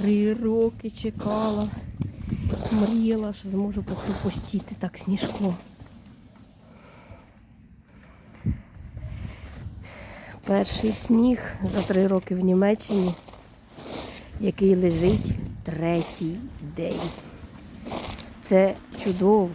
Три роки чекала. Мріяла, що зможу попустити так сніжком. Перший сніг за три роки в Німеччині, який лежить третій день. Це чудово.